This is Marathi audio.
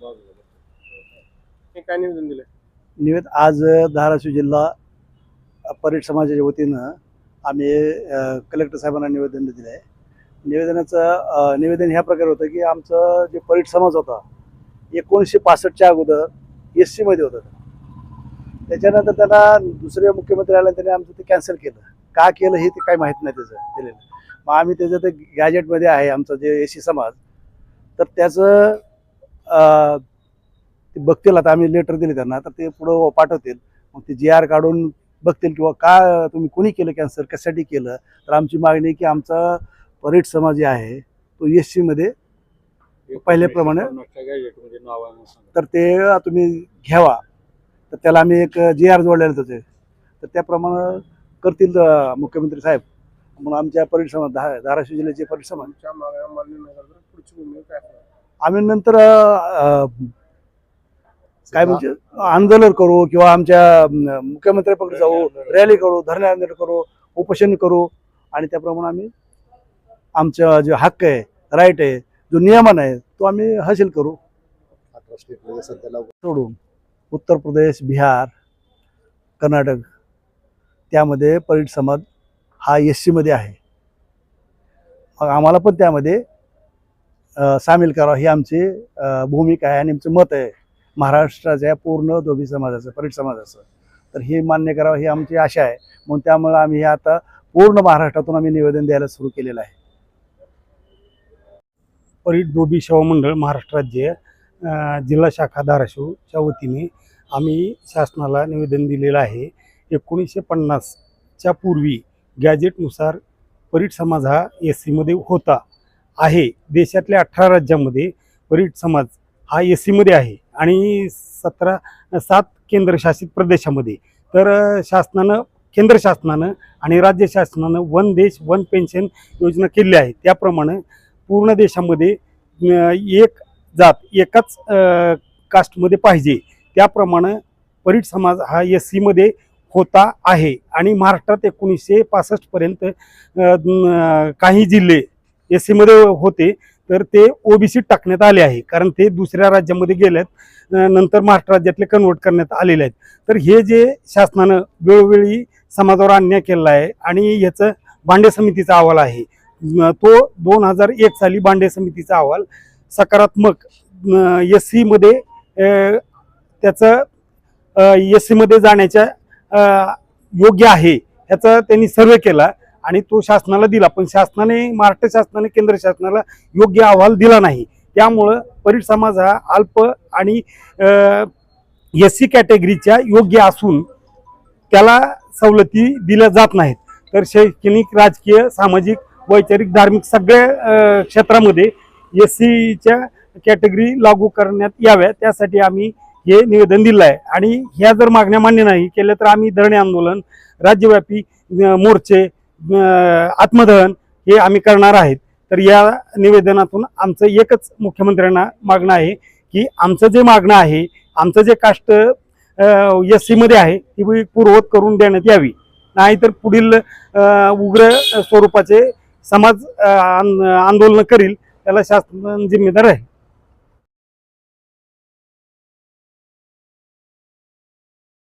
हे काय निवेदन दिलंय? निवेद आज धाराशिव जिल्हा परीट समाजाच्या वतीनं आम्ही कलेक्टर साहेबांना निवेदन दिलं आहे निवेदनाचं निवेदन ह्या प्रकारे होतं की आमचं जे परीट समाज होता एकोणीसशे पासष्टच्या अगोदर एस सीमध्ये होतं. त्याच्यानंतर त्यांना दुसरे मुख्यमंत्री आले त्यांनी आमचं ते कॅन्सल केलं. का केलं हे ते काही माहीत नाही त्याचं दिलेलं. मग आम्ही त्याचं ते गॅजेटमध्ये आहे आमचं जे एस सी समाज. तर त्याचं ते बघतील आता आम्ही लेटर दिले त्यांना तर ते पुढं पाठवतील. मग ते जी आर काढून बघतील किंवा का तुम्ही कोणी केलं कॅन्सर कशासाठी केलं? तर आमची मागणी की आमचा परेड समाज जे आहे तो एस सीमध्ये पहिल्याप्रमाणे-. तर ते तुम्ही घ्यावा. तर त्याला आम्ही एक जी आर जोडलेलं होते तर त्याप्रमाणे करतील मुख्यमंत्री साहेब. म्हणून आमच्या समाज धा धाराशिव जिल्ह्याचे समाज. आम्ही नंतर काय म्हणजे आंदोलन करू किंवा आमच्या मुख्यमंत्र्याकडे जाऊ रॅली करू. धरणे आंदोलन करू उपोषण करू आणि त्याप्रमाणे आम्ही आमचा जो हक्क आहे राईट आहे जो नियमन आहे तो आम्ही हासिल करू. सोडून उत्तर प्रदेश बिहार कर्नाटक त्यामध्ये परीट समाज हा एस सीमध्ये आहे. मग आम्हाला पण त्यामध्ये सामील करावं ही आमची भूमिका आहे आणि आमचं मत आहे. महाराष्ट्राच्या पूर्ण धोबी समाजाचं परीट समाजाचं. तर हे मान्य करावं ही आमची आशा आहे. म्हणून त्यामुळं आम्ही हे आता पूर्ण महाराष्ट्रातून आम्ही निवेदन द्यायला सुरू केलेलं आहे. परीट दोबी सेवा मंडळ महाराष्ट्र राज्य जिल्हा शाखा धाराशिवच्या वतीने आम्ही शासनाला निवेदन दिलेलं आहे. एकोणीसशे पन्नासच्या पूर्वी गॅजेटनुसार परीट समाज हा एस सीमध्ये होता. आहे. देशातल्या अठरा राज्यामध्ये परीट समाज हा एस सीमध्ये आहे आणि सतरा सात केंद्रशासित प्रदेशामध्ये. तर शासनानं केंद्र शासनानं आणि राज्य शासनानं वन देश वन पेन्शन योजना केली आहे. त्याप्रमाणे पूर्ण देशामध्ये एक जात एकाच कास्टमध्ये पाहिजे. त्याप्रमाणे परीट समाज हा एस सीमध्ये होता आहे. आणि महाराष्ट्रात एकोणीसशे पासष्टपर्यंत काही जिल्हे एस सीमध्ये होते तर ते ओबीसी टाकण्यात आले आहे. कारण ते दुसऱ्या राज्यामध्ये गेल्यात आहेत नंतर महाराष्ट्र राज्यातले कन्वर्ट करण्यात आलेले आहेत. तर हे जे शासनानं वेळोवेळी समाजावर अन्याय केलेला आहे आणि याचं भांडे समितीचा अहवाल आहे. तो दोन हजार एक साली भांडे समितीचा अहवाल सकारात्मक एस सीमध्ये त्याचं एस सीमध्ये जाण्याच्या योग्य आहे ह्याचा त्यांनी सर्वे केला. आणि तो शासनाला दिला पण शासनाने महाराष्ट्र शासनाने केंद्र शासनाला योग्य अहवाल दिला नाही. त्यामुळं परीट समाज हा अल्प आणि एस सी कॅटेगरीच्या योग्य असून त्याला सवलती दिल्या जात नाहीत. तर शैक्षणिक राजकीय सामाजिक वैचारिक धार्मिक सगळ्या क्षेत्रामध्ये एस सीच्या कॅटेगरी लागू करण्यात याव्या त्यासाठी आम्ही हे निवेदन दिलं आहे. आणि ह्या जर मागण्या मान्य नाही केल्या तर आम्ही धरणे आंदोलन राज्यव्यापी मोर्चे आत्मदहन हे आम्ही करणार आहेत. तर या निवेदनातून आमचं एकच मुख्यमंत्र्यांना मागणं आहे की आमचं जे मागणं आहे आमचं जे काष्ट एस सीमध्ये आहे ती पूर्ववत करून देण्यात यावी. नाहीतर पुढील उग्र स्वरूपाचे समाज आंदोलन करील त्याला शासन जिम्मेदार आहे